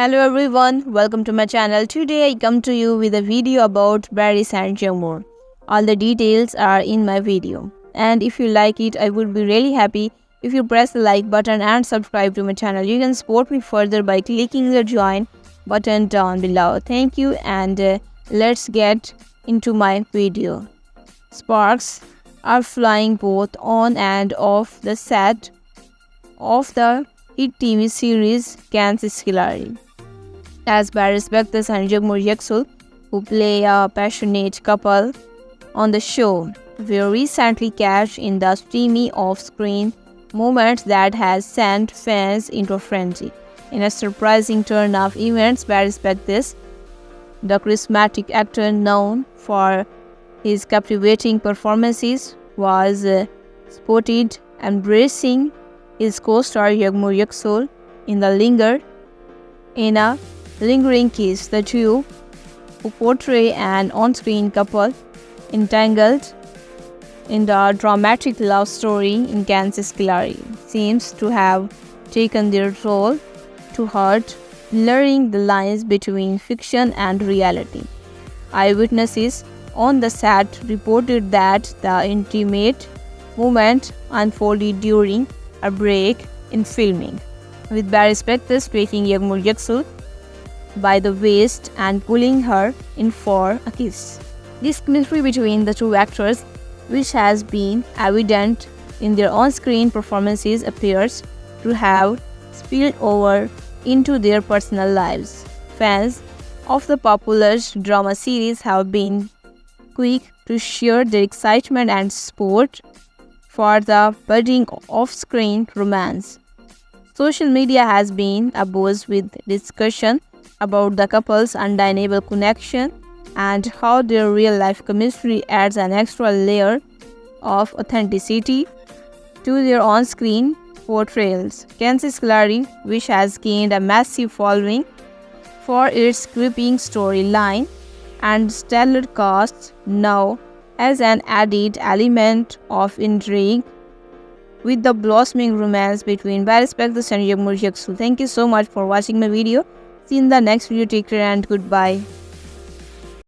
Hello everyone, welcome to my channel. Today I come to you with a video about Barry Saint-Germain. All the details are in my video. And if you like it, I would be really happy if you press the like button and subscribe to my channel. You can support me further by clicking the join button down below. Thank you and uh, let's get into my video. Sparks are flying both on and off the set of the hit TV series Kansas Hillary. As by respect and Sanjay Muryaksul, who play a passionate couple on the show, were recently cast in the steamy off-screen moment that has sent fans into a frenzy. In a surprising turn of events by respect the charismatic actor known for his captivating performances was uh, spotted embracing his co-star Yagmur Yaksol in The Linger in a lingering kiss. The two, who portray an on-screen couple entangled in the dramatic love story in Kansas Clary, seems to have taken their role to heart, blurring the lines between fiction and reality. Eyewitnesses on the set reported that the intimate moment unfolded during a break in filming, with Barry Spector taking Yagmur Yaksul by the waist and pulling her in for a kiss. This chemistry between the two actors, which has been evident in their on-screen performances, appears to have spilled over into their personal lives. Fans of the popular drama series have been quick to share their excitement and support for the budding off-screen romance. Social media has been abuzz with discussion about the couple's undeniable connection and how their real-life chemistry adds an extra layer of authenticity to their on-screen portrayals. Kansas Clary, which has gained a massive following for its gripping storyline and stellar cast, now has an added element of intrigue with the blossoming romance between Spector and Yaksu. Thank you so much for watching my video. See you in the next video. Take care and goodbye.